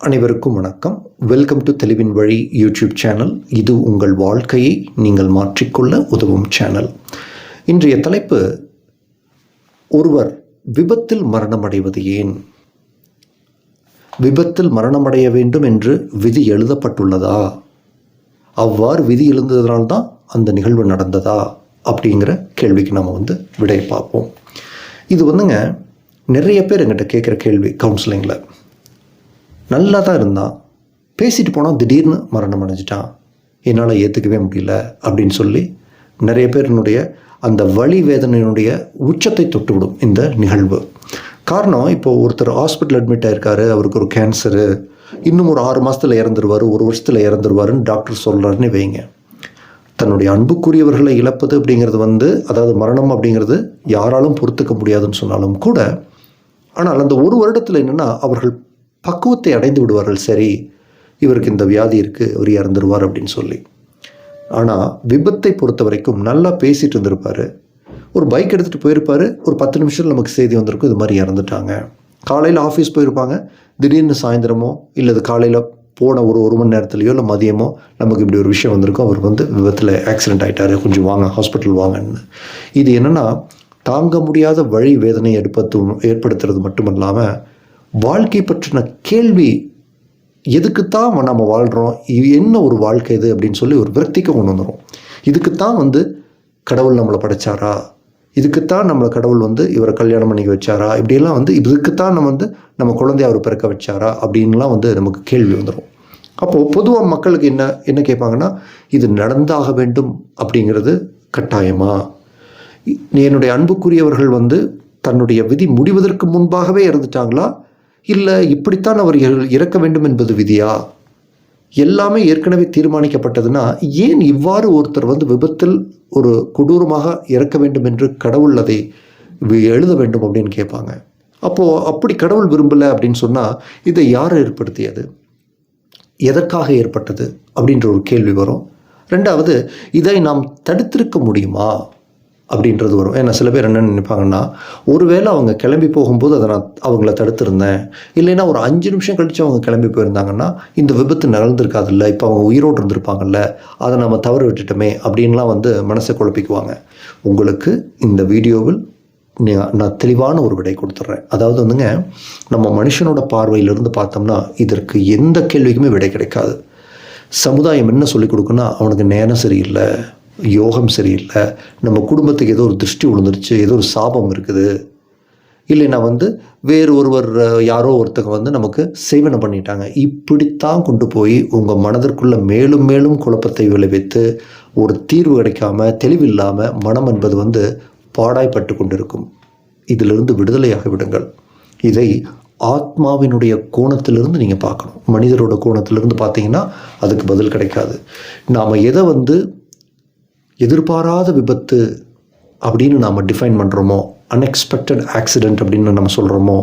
அனைவருக்கும் வணக்கம். Welcome to தெளிவின் வழி யூடியூப் சேனல் இது உங்கள் வாழ்க்கையை நீங்கள் மாற்றிக்கொள்ள உதவும் சேனல் இன்றைய தலைப்பு ஒருவர் விபத்தில் மரணமடைவது ஏன்? விபத்தில் மரணமடைய வேண்டும் என்று விதி எழுதப்பட்டுள்ளதா? அவ்வாறு விதி எழுந்ததனால்தான் அந்த நிகழ்வு நடந்ததா? அப்படிங்கிற கேள்விக்கு நம்ம வந்து விடை பார்ப்போம். இது வந்துங்க நிறைய பேர் எங்கிட்ட கேட்குற கேள்வி கவுன்சிலிங்கில் நல்லா தான் இருந்தான். பேசிட்டு போனால் திடீர்னு மரணம் அடைஞ்சிட்டான். என்னால் ஏற்றுக்கவே முடியல அப்படின்னு சொல்லி நிறைய பேரினுடைய அந்த வலி வேதனையினுடைய உச்சத்தை தொட்டுவிடும் இந்த நிகழ்வு. காரணம் இப்போ ஒருத்தர் ஹாஸ்பிட்டல் அட்மிட் ஆயிருக்காரு அவருக்கு ஒரு கேன்சரு இன்னும் ஒரு ஆறு மாதத்தில் இறந்துருவார் ஒரு வருஷத்தில் இறந்துருவாருன்னு டாக்டர் சொல்கிறாருன்னு வைங்க. தன்னுடைய அன்புக்குரியவர்களை இழப்பது அப்படிங்கிறது வந்து அதாவது மரணம் அப்படிங்கிறது யாராலும் பொறுத்துக்க முடியாதுன்னு சொன்னாலும் கூட ஆனால் அந்த ஒரு வருடத்தில் என்னென்னா அவர்கள் பக்குவத்தை அடைந்து விடுவார்கள். சரி இவருக்கு இந்த வியாதி இருக்குது அவர் இறந்துருவார் அப்படின்னு சொல்லி. ஆனால் விபத்தை பொறுத்த வரைக்கும் நல்லா பேசிகிட்டு இருந்திருப்பார். ஒரு பைக் எடுத்துகிட்டு போயிருப்பார். ஒரு பத்து நிமிஷம் நமக்கு செய்தி வந்திருக்கும் இது மாதிரி இறந்துட்டாங்க. காலையில் ஆஃபீஸ் போயிருப்பாங்க. திடீர்னு சாயந்தரமோ இல்லை அது காலையில் போன ஒரு ஒரு மணி நேரத்துலையோ இல்லை மதியமோ நமக்கு இப்படி ஒரு விஷயம் வந்திருக்கும். அவர் வந்து விபத்தில் ஆக்சிடென்ட் ஆகிட்டாரு கொஞ்சம் வாங்க ஹாஸ்பிட்டல் வாங்கன்னு. இது என்னென்னா தாங்க முடியாத வழி வேதனை எடுப்பத்து ஏற்படுத்துறது மட்டுமல்லாமல் வாழ்க்கை பற்றின கேள்வி எதுக்குத்தான் நம்ம வாழ்கிறோம் இது என்ன ஒரு வாழ்க்கை இது? அப்படின்னு சொல்லி ஒரு விரக்திக்கு கொண்டு வந்துடும் இதுக்குத்தான் வந்து கடவுள் நம்மளை படைச்சாரா? இதுக்குத்தான் நம்மளை கடவுள் வந்து இவரை கல்யாணம் பண்ணிக்க வச்சாரா? இப்படியெல்லாம் வந்து இதுக்குத்தான் நம்ம வந்து நம்ம குழந்தைய அவர் பிறக்க வச்சாரா? அப்படின்லாம் வந்து நமக்கு கேள்வி வந்துடும் அப்போது பொதுவாக மக்களுக்கு என்ன என்ன கேட்பாங்கன்னா இது நடந்தாக வேண்டும் அப்படிங்கிறது கட்டாயமா? என்னுடைய அன்புக்குரியவர்கள் வந்து தன்னுடைய விதி முடிவதற்கு முன்பாகவே இறந்துட்டாங்களா? இல்லை இப்படித்தான் அவர் இறக்க வேண்டும் என்பது விதியா? எல்லாமே ஏற்கனவே தீர்மானிக்கப்பட்டதுன்னா ஏன் இவ்வாறு ஒருத்தர் வந்து விபத்தில் ஒரு கொடூரமாக இறக்க வேண்டும் என்று கடவுள் அதை எழுத வேண்டும் அப்படின்னு கேட்பாங்க. அப்போது அப்படி கடவுள் விரும்பலை அப்படின்னு சொன்னால் இதை யார் ஏற்படுத்தியது? எதற்காக ஏற்பட்டது? அப்படின்ற ஒரு கேள்வி வரும். ரெண்டாவது இதை நாம் தடுத்திருக்க முடியுமா? அப்படின்றது வரும். ஏன்னா சில பேர் என்ன நினைப்பாங்கன்னா ஒருவேளை அவங்க கிளம்பி போகும்போது அதை நான் அவங்கள தடுத்திருந்தேன். இல்லைன்னா ஒரு அஞ்சு நிமிஷம் கழித்து அவங்க கிளம்பி போயிருந்தாங்கன்னா இந்த விபத்து நடந்திருக்காதுல்ல இப்போ அவங்க உயிரோடு இருந்திருப்பாங்கல்ல அதை நம்ம தவறு விட்டுட்டோமே அப்படின்லாம் வந்து மனசை குழப்பிக்குவாங்க. உங்களுக்கு இந்த வீடியோவில் நான் தெளிவான ஒரு விடை கொடுத்துட்றேன். அதாவது வந்துங்க நம்ம மனுஷனோட பார்வையிலிருந்து பார்த்தோம்னா இதற்கு எந்த கேள்விக்குமே விடை கிடைக்காது. சமுதாயம் என்ன சொல்லிக் கொடுக்குன்னா அவனுக்கு நேரம் சரியில்லை. யோகம் சரியில்லை. நம்ம குடும்பத்துக்கு ஏதோ ஒரு திருஷ்டி விழுந்துருச்சு ஏதோ ஒரு சாபம் இருக்குது. இல்லைன்னா வந்து வேறு ஒருவர் யாரோ ஒருத்தங்க வந்து நமக்கு சேவனை பண்ணிட்டாங்க. இப்படித்தான் கொண்டு போய் உங்கள் மனதிற்குள்ள மேலும் மேலும் குழப்பத்தை விளைவித்து ஒரு தீர்வு கிடைக்காம தெளிவில்லாமல் மனம் என்பது வந்து பாடாய்பட்டு கொண்டிருக்கும். இதிலிருந்து விடுதலையாக விடுங்கள். இதை ஆத்மாவினுடைய கோணத்திலிருந்து நீங்கள் பார்க்கணும். மனிதரோட கோணத்திலிருந்து பார்த்தீங்கன்னா அதுக்கு பதில் கிடைக்காது. நாம் எதை வந்து எதிர்பாராத விபத்து அப்படின்னு நாம் டிஃபைன் பண்ணுறோமோ அன்எக்ஸ்பெக்டட் ஆக்சிடெண்ட் அப்படின்னு நம்ம சொல்கிறோமோ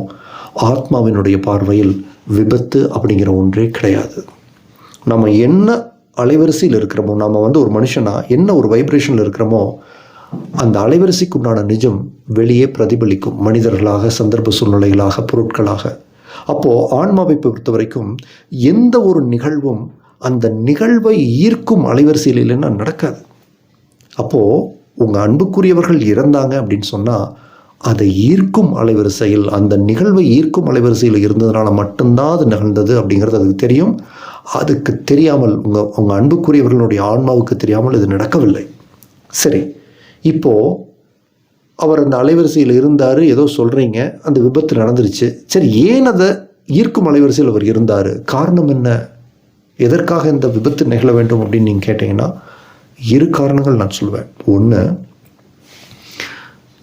ஆத்மாவினுடைய பார்வையில் விபத்து அப்படிங்கிற ஒன்றே கிடையாது. நம்ம என்ன அலைவரிசையில் இருக்கிறோமோ நம்ம வந்து ஒரு மனுஷனாக என்ன ஒரு வைப்ரேஷனில் இருக்கிறோமோ அந்த அலைவரிசைக்கு உண்டான நிஜம் வெளியே பிரதிபலிக்கும். மனிதர்களாக சந்தர்ப்ப சூழ்நிலைகளாக பொருட்களாக. அப்போது ஆன்மாவை பொறுத்த வரைக்கும் எந்த ஒரு நிகழ்வும் அந்த நிகழ்வை ஈர்க்கும் அலைவரிசையில் இல்லைன்னா நடக்காது. அப்போது உங்கள் அன்புக்குரியவர்கள் இறந்தாங்க அப்படின்னு சொன்னால் அதை ஈர்க்கும் அலைவரிசையில் அந்த நிகழ்வை ஈர்க்கும் அலைவரிசையில் இருந்ததுனால மட்டும்தான் அது நிகழ்ந்தது அப்படிங்கிறது அதுக்கு தெரியும். அதுக்கு தெரியாமல் உங்கள் உங்கள் அன்புக்குரியவர்களுடைய ஆன்மாவுக்கு தெரியாமல் இது நடக்கவில்லை. சரி இப்போது அவர் அந்த அலைவரிசையில் இருந்தார் ஏதோ சொல்கிறீங்க அந்த விபத்து நடந்துருச்சு. சரி ஏன் அதை ஈர்க்கும் அலைவரிசையில் அவர் இருந்தார்? காரணம் என்ன? எதற்காக இந்த விபத்து நிகழ வேண்டும் அப்படின்னு நீங்கள் கேட்டிங்கன்னா இரு காரணங்கள் நான் சொல்வேன். ஒன்று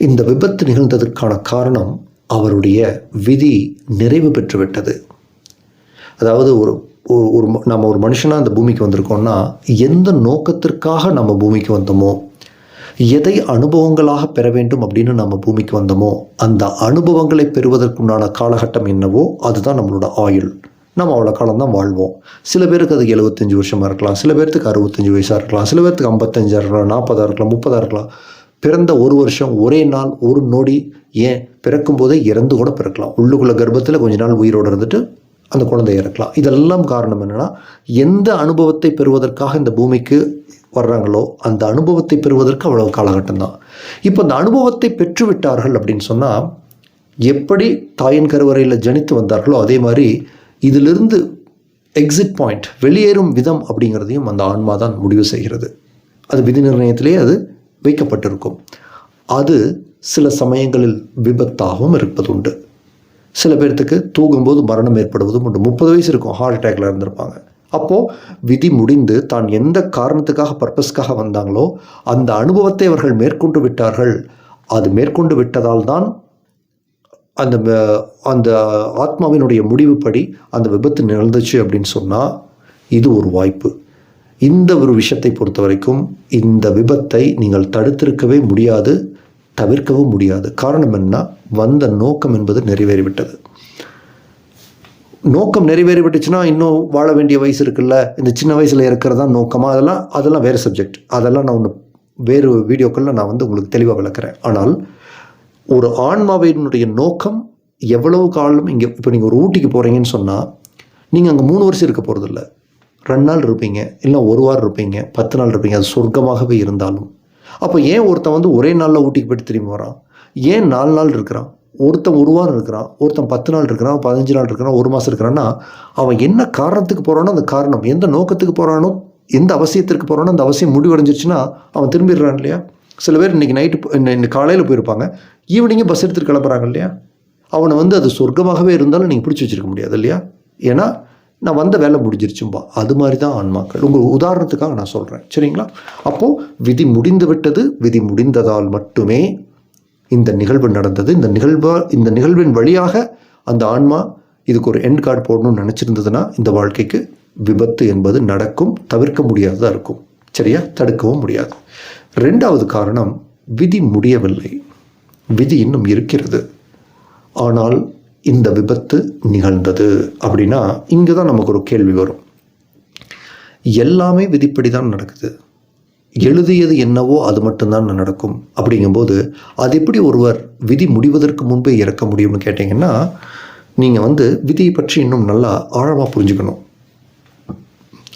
இந்த விபத்து நிகழ்ந்ததற்கான காரணம் அவருடைய விதி நிறைவு பெற்றுவிட்டது. அதாவது ஒரு ஒரு நம்ம ஒரு மனுஷனாக அந்த பூமிக்கு வந்திருக்கோம்னா எந்த நோக்கத்திற்காக நம்ம பூமிக்கு வந்தோமோ எதை அனுபவங்களாக பெற வேண்டும் அப்படின்னு நம்ம பூமிக்கு வந்தோமோ அந்த அனுபவங்களை பெறுவதற்குண்டான காலகட்டம் என்னவோ அதுதான் நம்மளோட ஆயுள். நம்ம அவ்வளோ காலம் தான் வாழ்வோம். சில பேருக்கு அது எழுபத்தஞ்சி வருஷமாக இருக்கலாம். சில பேர்த்துக்கு அறுபத்தஞ்சி வயசாக இருக்கலாம். சில பேர்த்துக்கு ஐம்பத்தஞ்சாக இருக்கலாம். நாற்பதாக இருக்கலாம். முப்பதாக இருக்கலாம். பிறந்த ஒரு வருஷம் ஒரே நாள் ஒரு நொடி ஏன் பிறக்கும் போதே இறந்து கூட பிறக்கலாம். உள்ளுக்குள்ளே கர்ப்பத்தில் கொஞ்ச நாள் உயிரோடு இருந்துட்டு அந்த குழந்தை இறக்கலாம். இதெல்லாம் காரணம் என்னென்னா எந்த அனுபவத்தை பெறுவதற்காக இந்த பூமிக்கு வர்றாங்களோ அந்த அனுபவத்தை பெறுவதற்கு அவ்வளவு காலகட்டம் தான் இப்போ அந்த அனுபவத்தை பெற்று விட்டார்கள் அப்படின்னு சொன்னால் எப்படி தாயின் கருவறையில் ஜனித்து வந்தார்களோ அதே மாதிரி இதிலிருந்து எக்ஸிட் பாயிண்ட் வெளியேறும் விதம் அப்படிங்கிறதையும் அந்த ஆன்மா தான் முடிவு செய்கிறது. அது விதி நிர்ணயத்திலே அது வைக்கப்பட்டிருக்கும். அது சில சமயங்களில் விபத்தாகவும் இருப்பதுண்டு. சில பேர்த்துக்கு தூங்கும்போது மரணம் ஏற்படுவதும் உண்டு. முப்பது வயசு இருக்கும் ஹார்ட் அட்டாக்ல இருந்திருப்பாங்க. அப்போது விதி முடிந்து தான் எந்த காரணத்துக்காக பர்பஸ்க்காக வந்தாங்களோ அந்த அனுபவத்தை அவர்கள் மேற்கொண்டு விட்டார்கள். அது மேற்கொண்டு விட்டதால் தான் அந்த அந்த ஆத்மாவினுடைய முடிவுப்படி அந்த விபத்து நிகழ்ந்துச்சு அப்படின்னு சொன்னால் இது ஒரு வாய்ப்பு. இந்த ஒரு விஷயத்தை பொறுத்த வரைக்கும் இந்த விபத்தை நீங்கள் தடுத்திருக்கவே முடியாது தவிர்க்கவும் முடியாது. காரணம் என்ன? வந்த நோக்கம் என்பது நிறைவேறிவிட்டது. நோக்கம் நிறைவேறிவிட்டுச்சுன்னா இன்னும் வாழ வேண்டிய வயசு இருக்குல்ல? இந்த சின்ன வயசில் இருக்கிறதா நோக்கமாக அதெல்லாம் அதெல்லாம் வேறு சப்ஜெக்ட் அதெல்லாம் நான் ஒன்று வேறு வீடியோக்களில் நான் வந்து உங்களுக்கு தெளிவாக விளக்குறேன். ஆனால் ஒரு ஆன்மாவினுடைய நோக்கம் எவ்வளவு காலம் இங்கே இப்போ நீங்கள் ஒரு ஊட்டிக்கு போகிறீங்கன்னு சொன்னால் நீங்கள் அங்கே மூணு வருஷம் இருக்க போகிறதில்ல ரெண்டு நாள் இருப்பீங்க இல்லை ஒரு வாரம் இருப்பீங்க பத்து நாள் இருப்பீங்க அது சொர்க்கமாகவே இருந்தாலும். அப்போ ஏன் ஒருத்தன் வந்து ஒரே நாளில் ஊட்டிக்கு போயிட்டு திரும்பி வரான்? ஏன் நாலு நாள் இருக்கிறான்? ஒருத்தன் ஒரு வாரம் இருக்கிறான் ஒருத்தன் பத்து நாள் இருக்கிறான் பதினஞ்சு நாள் இருக்கிறான் ஒரு மாதம் இருக்கிறான்னா அவன் என்ன காரணத்துக்கு போகிறானோ அந்த காரணம் எந்த நோக்கத்துக்கு போகிறானோ எந்த அவசியத்திற்கு போகிறானோ அந்த அவசியம் முடிவடைஞ்சிருச்சுன்னா அவன் திரும்பிடுறான் இல்லையா? சில பேர் இன்றைக்கி நைட்டு இன்னைக்கு காலையில் போயிருப்பாங்க. ஈவினிங்கே பஸ் எடுத்துகிட்டு கிளம்புறாங்க இல்லையா? அவனை வந்து அது சொர்க்கமாகவே இருந்தாலும் நீங்கள் பிடிச்சி வச்சிருக்க முடியாது இல்லையா? ஏன்னா நான் வந்த வேலை முடிஞ்சிருச்சும்பா. அது மாதிரி தான் ஆன்மாக்கள். உங்கள் உதாரணத்துக்காக நான் சொல்கிறேன் சரிங்களா? அப்போது விதி முடிந்து விட்டது விதி முடிந்ததால் மட்டுமே இந்த நிகழ்வு நடந்தது. இந்த நிகழ்வா இந்த நிகழ்வின் வழியாக அந்த ஆன்மா இதுக்கு ஒரு எண்ட் கார்டு போடணும்னு நினச்சிருந்ததுன்னா இந்த வாழ்க்கைக்கு விபத்து என்பது நடக்கும் தவிர்க்க முடியாததாக இருக்கும். சரியா? தடுக்கவும் முடியாது. ரெண்டாவது காரணம் விதி முடியவில்லை. விதி இன்னும் இருக்கிறது. ஆனால் இந்த விபத்து நிகழ்ந்தது அப்படின்னா இங்கே தான் நமக்கு ஒரு கேள்வி வரும். எல்லாமே விதிப்படி தான் நடக்குது. எழுதியது என்னவோ அது மட்டும்தான் நடக்கும். அப்படிங்கும்போது அது எப்படி ஒருவர் விதி முடிவதற்கு முன்பே இறக்க முடியும்னு கேட்டிங்கன்னா நீங்கள் வந்து விதியை பற்றி இன்னும் நல்லா ஆழமாக புரிஞ்சுக்கணும்.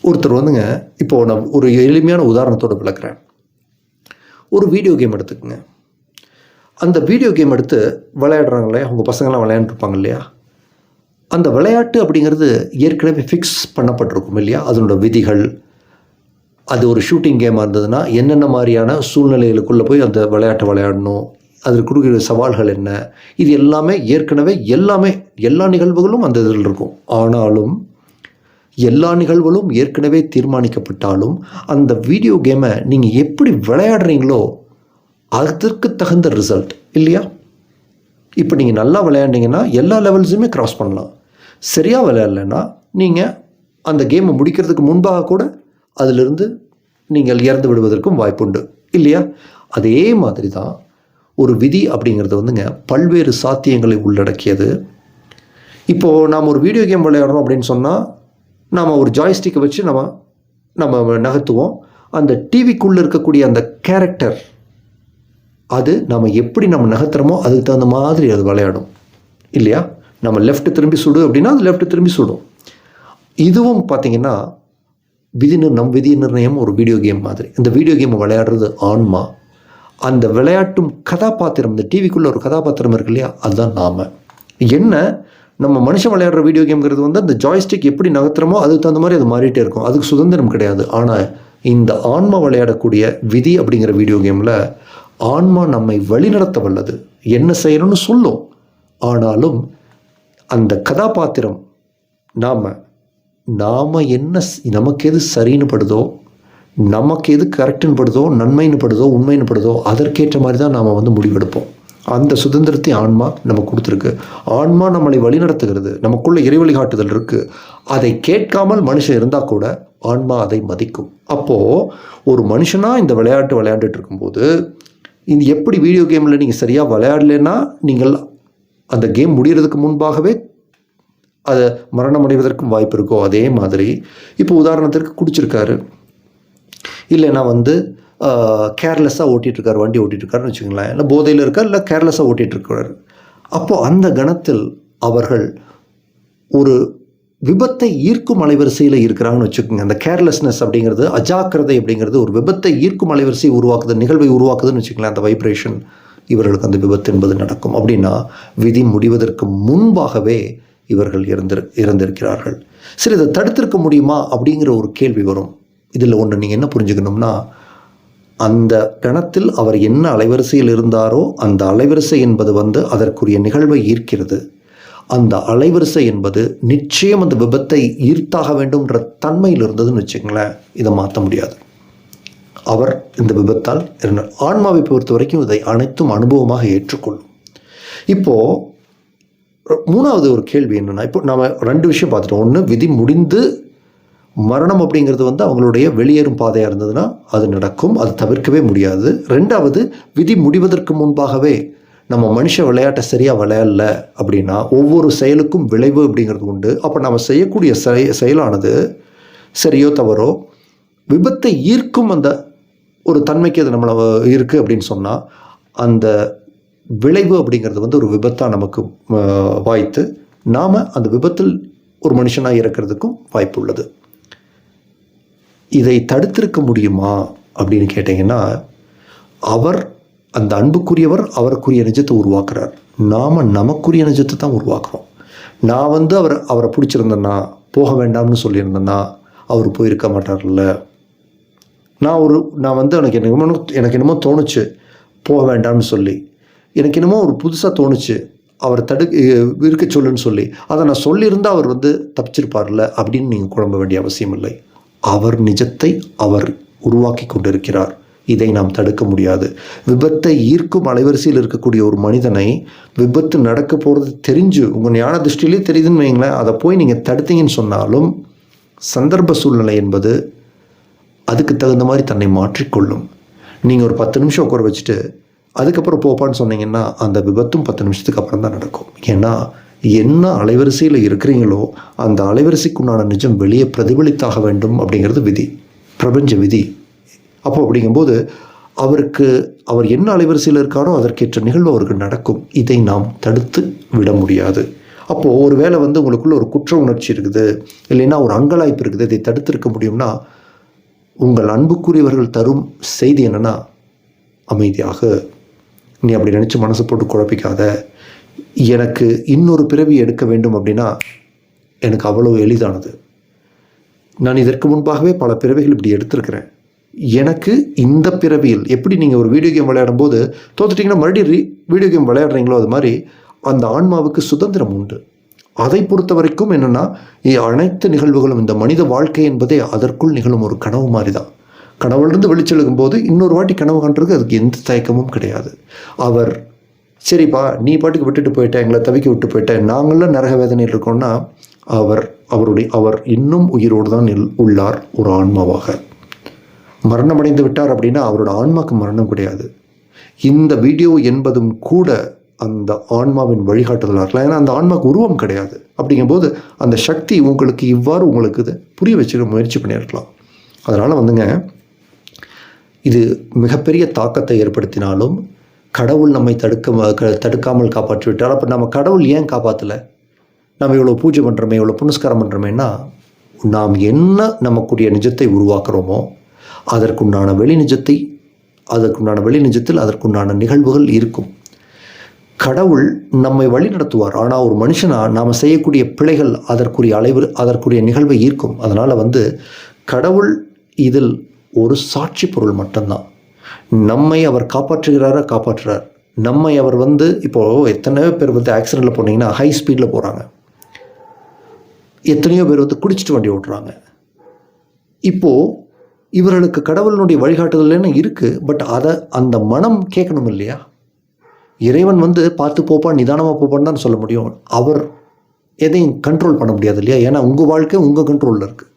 ஒருத்தர் வந்துங்க இப்போது நான் ஒரு எளிமையான உதாரணத்தோடு விளக்குறேன். ஒரு வீடியோ கேம் எடுத்துக்கங்க. அந்த வீடியோ கேம் எடுத்து விளையாடுறாங்க இல்லையா அவங்க பசங்களாம் விளையாண்டுருப்பாங்க இல்லையா? அந்த விளையாட்டு அப்படிங்கிறது ஏற்கனவே ஃபிக்ஸ் பண்ணப்பட்டிருக்கும் இல்லையா? அதனோட விதிகள் அது ஒரு ஷூட்டிங் கேமாக இருந்ததுன்னா என்னென்ன மாதிரியான சூழ்நிலைகளுக்குள்ளே போய் அந்த விளையாட்டை விளையாடணும்? அதில் கொடுக்குற சவால்கள் என்ன? இது எல்லாமே ஏற்கனவே எல்லாமே எல்லா நிகழ்வுகளும் அந்த இதில் இருக்கும். ஆனாலும் எல்லா நிகழ்வுகளும் ஏற்கனவே தீர்மானிக்கப்பட்டாலும் அந்த வீடியோ கேமை நீங்கள் எப்படி விளையாடுறீங்களோ அதற்கு தகுந்த ரிசல்ட் இல்லையா? இப்போ நீங்கள் நல்லா விளையாண்டிங்கன்னா எல்லா லெவல்ஸுமே க்ராஸ் பண்ணலாம். சரியாக விளையாடலைன்னா நீங்கள் அந்த கேமை முடிக்கிறதுக்கு முன்பாக கூட அதிலிருந்து நீங்கள் இறந்து விடுவதற்கும் வாய்ப்புண்டு இல்லையா? அதே மாதிரி தான் ஒரு விதி அப்படிங்கிறது வந்துங்க பல்வேறு சாத்தியங்களை உள்ளடக்கியது. இப்போது நாம் ஒரு வீடியோ கேம் விளையாடுறோம் அப்படின்னு சொன்னால் நாம் ஒரு ஜாய்ஸ்டிக்கை வச்சு நம்ம நம்ம நகர்த்துவோம். அந்த டிவிக்குள்ளே இருக்கக்கூடிய அந்த கேரக்டர் அது நம்ம எப்படி நம்ம நகர்த்துறோமோ அதுக்கு தகுந்த மாதிரி அது விளையாடும். இல்லையா? நம்ம லெஃப்ட் திரும்பி சுடு அப்படின்னா அது லெஃப்ட் திரும்பி சுடும். இதுவும் பார்த்தீங்கன்னா விதி நம் விதி நிர்ணயம் ஒரு வீடியோ கேம் மாதிரி. இந்த வீடியோ கேம் விளையாடுறது ஆன்மா. அந்த விளையாட்டும் கதாபாத்திரம் இந்த டிவிக்குள்ளே ஒரு கதாபாத்திரம் இருக்கு இல்லையா? அதுதான் நாம். என்ன? நம்ம மனுஷன் விளையாடுற வீடியோ கேம்ங்கிறது வந்து அந்த ஜாய்ஸ்டிக் எப்படி நகர்த்துறமோ அதுக்கு தகுந்த மாதிரி அது மாறிட்டே இருக்கும். அதுக்கு சுதந்திரம் கிடையாது. ஆனால் இந்த ஆன்மா விளையாடக்கூடிய விதி அப்படிங்கிற வீடியோ கேமில் ஆன்மா நம்மை வழிநடத்த வல்லது. என்ன செய்யணும்னு சொல்லும். ஆனாலும் அந்த கதாபாத்திரம் நாம் நாம் என்ன நமக்கு எது சரின்னு படுதோ நமக்கு எது கரெக்டுன்னு படுதோ நன்மைன்னு படுதோ உண்மைன்னு படுதோ அதற்கேற்ற மாதிரி தான் நாம் வந்து முடிவெடுப்போம். அந்த சுதந்திரத்தை ஆன்மா நமக்கு கொடுத்துருக்கு. ஆன்மா நம்மளை வழிநடத்துகிறது. நமக்குள்ள இறை வழிகாட்டுதல் இருக்குது அதை கேட்காமல் மனுஷன் இருந்தால் கூட ஆன்மா அதை மதிக்கும். அப்போது ஒரு மனுஷனாக இந்த விளையாட்டு விளையாண்டுட்டு இருக்கும்போது இது எப்படி வீடியோ கேமில் நீங்கள் சரியாக விளையாடலைன்னா நீங்கள் அந்த கேம் முடிகிறதுக்கு முன்பாகவே அதை மரணம் அடைவதற்கும் வாய்ப்பு இருக்கோ அதே மாதிரி. இப்போ உதாரணத்திற்கு குடிச்சிருக்காரு. இல்லைன்னா வந்து கேர்லெஸ்ஸாக ஓட்டிகிட்ருக்காரு வண்டி ஓட்டிகிட்ருக்காருன்னு வச்சுக்கோங்களேன். இல்லை போதையில் இருக்கார் இல்லை கேர்லெஸ்ஸாக ஓட்டிகிட்ருக்கிறார் அப்போது அந்த கணத்தில் அவர்கள் ஒரு விபத்தை ஈர்க்கும் அலைவரிசையில் இருக்கிறாங்கன்னு வச்சுக்கோங்க. அந்த கேர்லெஸ்னஸ் அப்படிங்கிறது அஜாக்கிரதை அப்படிங்கிறது ஒரு விபத்தை ஈர்க்கும் அலைவரிசை உருவாக்குது நிகழ்வை உருவாக்குதுன்னு வச்சுக்கலாம் அந்த வைப்ரேஷன் இவர்களுக்கு அந்த விபத்து என்பது நடக்கும். அப்படின்னா விதி முடிவதற்கு முன்பாகவே இவர்கள் இறந்து இறந்திருக்கிறார்கள் சரி இதை தடுத்திருக்க முடியுமா அப்படிங்கிற ஒரு கேள்வி வரும். இதில் ஒன்று நீங்கள் என்ன புரிஞ்சுக்கணும்னா அந்த கணத்தில் அவர் என்ன அலைவரிசையில் இருந்தாரோ அந்த அலைவரிசை என்பது வந்து அதற்குரிய நிகழ்வை ஈர்க்கிறது. அந்த அலைவரிசை என்பது நிச்சயம் அந்த விபத்தை ஈர்த்தாக வேண்டும்ன்ற தன்மையில் இருந்ததுன்னு வச்சுங்களேன் இதை மாற்ற முடியாது. அவர் இந்த விபத்தால் இருந்தார் ஆன்மாவை பொறுத்த வரைக்கும் இதை அனைத்தும் அனுபவமாக ஏற்றுக்கொள்ளும். இப்போது மூணாவது ஒரு கேள்வி என்னென்னா இப்போ நம்ம ரெண்டு விஷயம் பார்த்துட்டோம். ஒன்று விதி முடிந்து மரணம் அப்படிங்கிறது வந்து அவங்களுடைய வெளியேறும் பாதையாக இருந்ததுன்னா அது நடக்கும் அது தவிர்க்கவே முடியாது. ரெண்டாவது விதி முடிவதற்கு முன்பாகவே நம்ம மனுஷ விளையாட்டை சரியாக விளையாடல அப்படின்னா ஒவ்வொரு செயலுக்கும் விளைவு அப்படிங்கிறது உண்டு. அப்போ நம்ம செய்யக்கூடிய செய செயலானது சரியோ தவறோ விபத்தை ஈர்க்கும் அந்த ஒரு தன்மைக்கு அது நம்மளை இருக்குது அப்படின்னு சொன்னால் அந்த விளைவு அப்படிங்கிறது வந்து ஒரு விபத்தாக நமக்கு வாய்த்து நாம் அந்த விபத்தில் ஒரு மனுஷனாக இறக்கிறதுக்கும் வாய்ப்பு உள்ளது. இதை தடுத்திருக்க முடியுமா அப்படின்னு கேட்டிங்கன்னா அவர் அந்த அன்புக்குரியவர் அவருக்குரிய நிஜத்தை உருவாக்குறார். நாம் நமக்குரிய நிஜத்தை தான் உருவாக்குறோம். நான் வந்து அவர் அவரை பிடிச்சிருந்தேன்னா போக வேண்டாம்னு சொல்லியிருந்தேன்னா அவர் போயிருக்க மாட்டார்ல. நான் ஒரு நான் வந்து எனக்கு என்னமோ எனக்கு என்னமோ தோணுச்சு போக வேண்டாம்னு சொல்லி. எனக்கு என்னமோ ஒரு புதுசாக தோணுச்சு அவரை தடு இருக்க சொல்லுன்னு சொல்லி. அதை நான் சொல்லியிருந்தால் அவர் வந்து தப்பிச்சிருப்பார்ல அப்படின்னு நீங்கள் குழம்ப வேண்டிய அவசியம் இல்லை. அவர் நிஜத்தை அவர் உருவாக்கி கொண்டிருக்கிறார். இதை நாம் தடுக்க முடியாது. விபத்தை ஈர்க்கும் அலைவரிசையில் இருக்கக்கூடிய ஒரு மனிதனை விபத்து நடக்க போகிறது தெரிஞ்சு உங்கள் ஞான திருஷ்டிலே தெரியுதுன்னு வைங்களேன் அதை போய் நீங்கள் தடுத்தீங்கன்னு சொன்னாலும் சந்தர்ப்ப சூழ்நிலை என்பது அதுக்கு தகுந்த மாதிரி தன்னை மாற்றிக்கொள்ளும். நீங்கள் ஒரு பத்து நிமிஷம் உட்கார வச்சுட்டு அதுக்கப்புறம் போப்பான்னு சொன்னீங்கன்னா அந்த விபத்தும் பத்து நிமிஷத்துக்கு அப்புறம் தான் நடக்கும். ஏன்னா என்ன அலைவரிசையில் இருக்கிறீங்களோ அந்த அலைவரிசைக்குண்டான நிஜம் வெளியே பிரதிபலித்தாக வேண்டும் அப்படிங்கிறது விதி. பிரபஞ்ச விதி. அப்போ அப்படிங்கும்போது அவருக்கு அவர் என்ன அலைவரிசையில் இருக்காரோ அதற்கேற்ற நிகழ்வு அவருக்கு நடக்கும். இதை நாம் தடுத்து விட முடியாது. அப்போது ஒரு வேளை வந்து உங்களுக்குள்ள ஒரு குற்ற உணர்ச்சி இருக்குது இல்லைன்னா ஒரு அங்கலாய்ப்பு இருக்குது இதை தடுத்திருக்க முடியும்னா உங்கள் அன்புக்குரியவர்கள் தரும் செய்தி என்னன்னா அமைதியாக. நீ அப்படி நினச்சி மனசு போட்டு குழப்பிக்காத. எனக்கு இன்னொரு பிறவி எடுக்க வேண்டும் அப்படின்னா எனக்கு அவ்வளோ எளிதானது. நான் இதற்கு முன்பாகவே பல பிறவிகள் இப்படி எடுத்திருக்கிறேன். எனக்கு இந்த பிறவியில் எப்படி நீங்கள் ஒரு வீடியோ கேம் விளையாடும் போது தோத்துட்டிங்கன்னா மறுபடியும் ரீ வீடியோ கேம் விளையாடுறீங்களோ அது மாதிரி அந்த ஆன்மாவுக்கு சுதந்திரம் உண்டு. அதை பொறுத்த வரைக்கும் என்னென்னா அனைத்து நிகழ்வுகளும் இந்த மனித வாழ்க்கை என்பதே அதற்குள் நிகழும் ஒரு கனவு மாதிரி தான் கனவுலேருந்து வெளிச்செழுகும் போது இன்னொரு வாட்டி கனவு கண்டுறதுக்கு அதுக்கு எந்த தயக்கமும் கிடையாது. அவர் சரிப்பா நீ பாட்டுக்கு விட்டுட்டு போயிட்டேன் எங்களை தவிக்க விட்டு போயிட்டேன் நாங்களாம் நரக வேதனையில் இருக்கோம்னா அவர் அவருடைய அவர் இன்னும் உயிரோடு தான் உள்ளார் ஒரு ஆன்மாவாக. மரணமடைந்து விட்டார் அப்படின்னா அவரோட ஆன்மாக்கு மரணம் கிடையாது. இந்த வீடியோ என்பதும் கூட அந்த ஆன்மாவின் வழிகாட்டுதலாக இருக்கலாம். ஏன்னா அந்த ஆன்மாவுக்கு உருவம் கிடையாது. அப்படிங்கும்போது அந்த சக்தி உங்களுக்கு இவ்வாறு உங்களுக்கு இது புரிய வச்சுக்க முயற்சி பண்ணியிருக்கலாம். அதனால் வந்துங்க இது மிகப்பெரிய தாக்கத்தை ஏற்படுத்தினாலும் கடவுள் நம்மை தடுக்க க- தடுக்காமல் காப்பாற்றி விட்டால் அப்போ நம்ம கடவுள் ஏன் காப்பாற்றலை நம்ம இவ்வளோ பூஜை பண்ணுறோமே இவ்வளோ புனஸ்காரம் பண்ணுறோமேன்னா நாம் என்ன நமக்குடைய நிஜத்தை உருவாக்குறோமோ அதற்குண்டான வெளிநிஜத்தை அதற்குண்டான வெளிநிஜத்தில் அதற்குண்டான நிகழ்வுகள் இருக்கும். கடவுள் நம்மை வழி நடத்துவார். ஆனால் ஒரு மனுஷனாக நாம் செய்யக்கூடிய பிழைகள் அதற்குரிய அலைவு அதற்குரிய நிகழ்வை ஈர்க்கும். அதனால் வந்து கடவுள் இதில் ஒரு சாட்சி பொருள் மட்டும்தான். நம்மை அவர் காப்பாற்றுகிறாரா? காப்பாற்றுறார். நம்மை அவர் வந்து இப்போது எத்தனையோ பேர் வந்து ஆக்சிடெண்ட்டில் போனீங்கன்னா ஹை ஸ்பீடில் போகிறாங்க எத்தனையோ பேர் வந்து குடிச்சிட்டு வண்டி ஓட்டுறாங்க. இப்போது இவர்களுக்கு கடவுளினுடைய வழிகாட்டுதல்னு இருக்குது பட் அதை அந்த மனம் கேட்கணும் இல்லையா? இறைவன் வந்து பார்த்து போப்பா நிதானமாக போப்பான்னு தான் சொல்ல முடியும். அவர் எதையும் கண்ட்ரோல் பண்ண முடியாது இல்லையா? ஏன்னா உங்கள் வாழ்க்கை உங்கள் கண்ட்ரோலில் இருக்குது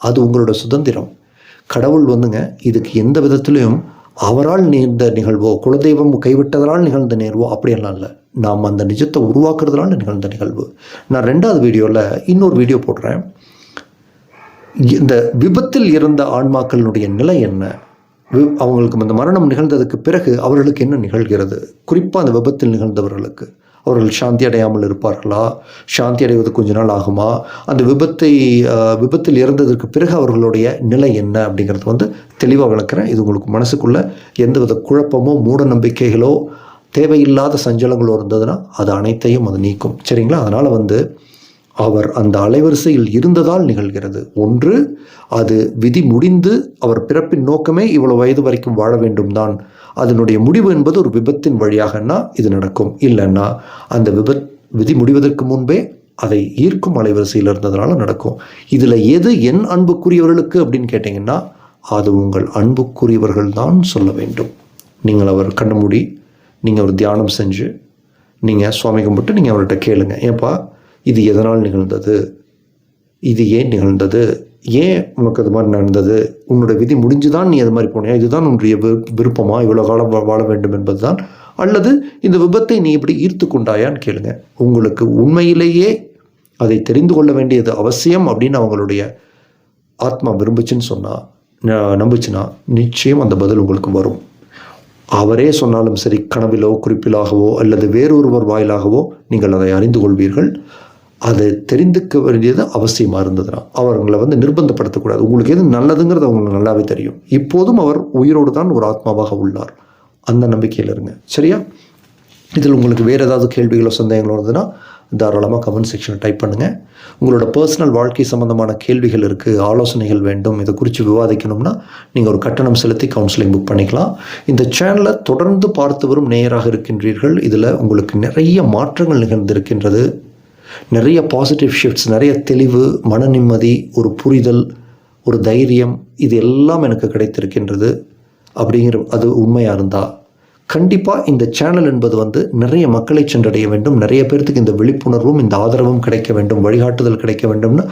அது உங்களோட சுதந்திரம். கடவுள் வந்துங்க இதுக்கு எந்த விதத்துலேயும் அவரால் நேர்ந்த நிகழ்வோ குலதெய்வம் கைவிட்டதனால் நிகழ்ந்த நேர்வோ அப்படியெல்லாம் இல்லை. நாம் அந்த நிஜத்தை உருவாக்குறதுனால நிகழ்ந்த நிகழ்வு. நான் ரெண்டாவது வீடியோவில் இன்னொரு வீடியோ போடுறேன். இந்த விபத்தில் இறந்த ஆன்மாக்களினுடைய நிலை என்ன? வி- அவங்களுக்கு அந்த மரணம் நிகழ்ந்ததுக்கு பிறகு அவர்களுக்கு என்ன நிகழ்கிறது? குறிப்பாக அந்த விபத்தில் நிகழ்ந்தவர்களுக்கு. அவர்கள் சாந்தி அடையாமல் இருப்பார்களா? சாந்தி அடைவது கொஞ்ச நாள் ஆகுமா? அந்த விபத்தை விபத்தில் இறந்ததற்கு பிறகு அவர்களுடைய நிலை என்ன அப்படிங்கிறது வந்து தெளிவாக விளக்குறேன். இது உங்களுக்கு மனசுக்குள்ள எந்தவித குழப்பமோ மூட நம்பிக்கைகளோ தேவையில்லாத சஞ்சலங்களோ இருந்ததுன்னா அது அனைத்தையும் அது நீக்கும். சரிங்களா? அதனால் வந்து அவர் அந்த அலைவரிசையில் இருந்ததால் நிகழ்கிறது. ஒன்று அது விதி முடிந்து அவர் பிறப்பின் நோக்கமே இவ்வளவு வயது வரைக்கும் வாழ வேண்டும் தான் அதனுடைய முடிவு என்பது ஒரு விபத்தின் வழியாகனா இது நடக்கும். இல்லைன்னா அந்த விபத் விதி முடிவதற்கு முன்பே அதை ஈர்க்கும் அலைவரிசையில் இருந்ததுனால நடக்கும். இதில் எது என் அன்புக்குரியவர்களுக்கு அப்படின்னு கேட்டிங்கன்னா அது உங்கள் அன்புக்குரியவர்கள் தான் சொல்ல வேண்டும். நீங்கள் அவர் கண்ண மூடி நீங்கள் ஒரு தியானம் செஞ்சு நீங்கள் சுவாமி கும்பிட்டு நீங்கள் அவர்கிட்ட கேளுங்க. ஏப்பா இது எதனால் நிகழ்ந்தது? இது ஏன் நிகழ்ந்தது? ஏன் உனக்கு அது மாதிரி நடந்தது? உன்னோட விதி முடிஞ்சுதான் நீ அது மாதிரி போனியா? இதுதான் உன்னுடைய விருப்பமா? இவ்வளோ காலம் வாழ வேண்டும் என்பதுதான்? அல்லது இந்த விபத்தை நீ இப்படி ஈர்த்து கொண்டாயான்னு கேளுங்க. உங்களுக்கு உண்மையிலேயே அதை தெரிந்து கொள்ள வேண்டியது அவசியம் அப்படின்னு அவங்களுடைய ஆத்மா விரும்புச்சுன்னு சொன்னால் நம்புச்சுன்னா நிச்சயம் அந்த பதில் உங்களுக்கு வரும். அவரே சொன்னாலும் சரி கனவிலோ குறிப்பிலாகவோ அல்லது வேறொருவர் வாயிலாகவோ நீங்கள் அதை அறிந்து கொள்வீர்கள். அதை தெரிந்துக்க வேண்டியது அவசியமாக இருந்ததுன்னா அவர்களை வந்து நிர்பந்தப்படுத்தக்கூடாது. உங்களுக்கு எது நல்லதுங்கிறது அவங்களுக்கு நல்லாவே தெரியும். இப்போதும் அவர் உயிரோடு தான் ஒரு ஆத்மாவாக உள்ளார். அந்த நம்பிக்கையில் இருங்க. சரியா? இதில் உங்களுக்கு வேறு ஏதாவது கேள்விகளோ சந்தேகங்களோ இருந்ததுன்னா தாராளமாக கமெண்ட் செக்ஷனில் டைப் பண்ணுங்கள் உங்களோட பர்சனல் வாழ்க்கை சம்மந்தமான கேள்விகள் இருக்குது ஆலோசனைகள் வேண்டும் இதை குறித்து விவாதிக்கணும்னா நீங்கள் ஒரு கட்டணம் செலுத்தி கவுன்சிலிங் புக் பண்ணிக்கலாம். இந்த சேனலை தொடர்ந்து பார்த்து வரும் நேயராக இருக்கின்றீர்கள். இதில் உங்களுக்கு நிறைய மாற்றங்கள் நிகழ்ந்திருக்கின்றது. நிறைய பாசிட்டிவ் ஷிஃப்ட்ஸ் நிறைய தெளிவு மன நிம்மதி ஒரு புரிதல் ஒரு தைரியம் இது எல்லாம் எனக்கு கிடைத்திருக்கின்றது அப்படிங்கிற அது உண்மையாக இருந்தால் கண்டிப்பாக இந்த சேனல் என்பது வந்து நிறைய மக்களை சென்றடைய வேண்டும். நிறைய பேர்த்துக்கு இந்த விழிப்புணர்வும் இந்த ஆதரவும் கிடைக்க வேண்டும். வழிகாட்டுதல் கிடைக்க வேண்டும்னு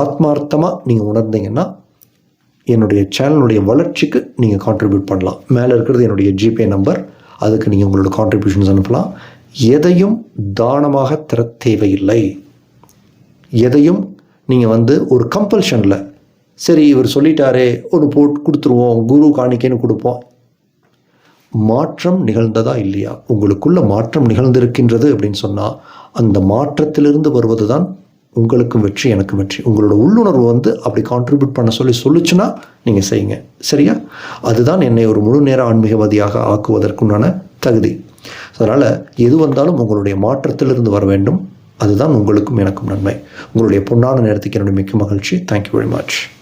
ஆத்மார்த்தமாக நீங்கள் உணர்ந்தீங்கன்னா என்னுடைய சேனலுடைய வளர்ச்சிக்கு நீங்கள் கான்ட்ரிபியூட் பண்ணலாம். மேலே இருக்கிறது என்னுடைய ஜிபே நம்பர் அதுக்கு நீங்கள் உங்களோட கான்ட்ரிபியூஷன்ஸ் அனுப்பலாம். எதையும் தானமாக தர தேவையில்லை. எதையும் நீங்கள் வந்து ஒரு கம்பல்ஷனில் சரி இவர் சொல்லிட்டாரே ஒரு போட்டு கொடுத்துருவோம் குரு காணிக்கைன்னு கொடுப்போம். மாற்றம் நிகழ்ந்ததா இல்லையா? உங்களுக்குள்ள மாற்றம் நிகழ்ந்திருக்கின்றது அப்படின்னு சொன்னால் அந்த மாற்றத்திலிருந்து வருவது தான் உங்களுக்கும் வெற்றி எனக்கும் வெற்றி. உங்களோட உள்ளுணர்வு வந்து அப்படி கான்ட்ரிபியூட் பண்ண சொல்லி சொல்லுச்சுன்னா நீங்கள் செய்யுங்க. சரியா? அதுதான் என்னை ஒரு முழு நேர ஆன்மீகவாதியாக ஆக்குவதற்குண்டான தகுதி. அதனால் எது வந்தாலும் உங்களுடைய மாற்றத்திலிருந்து வர வேண்டும். அதுதான் உங்களுக்கும் எனக்கும் நன்மை. உங்களுடைய பொன்னான நேரத்துக்கு என்னுடைய மிக்க மகிழ்ச்சி. Thank you very much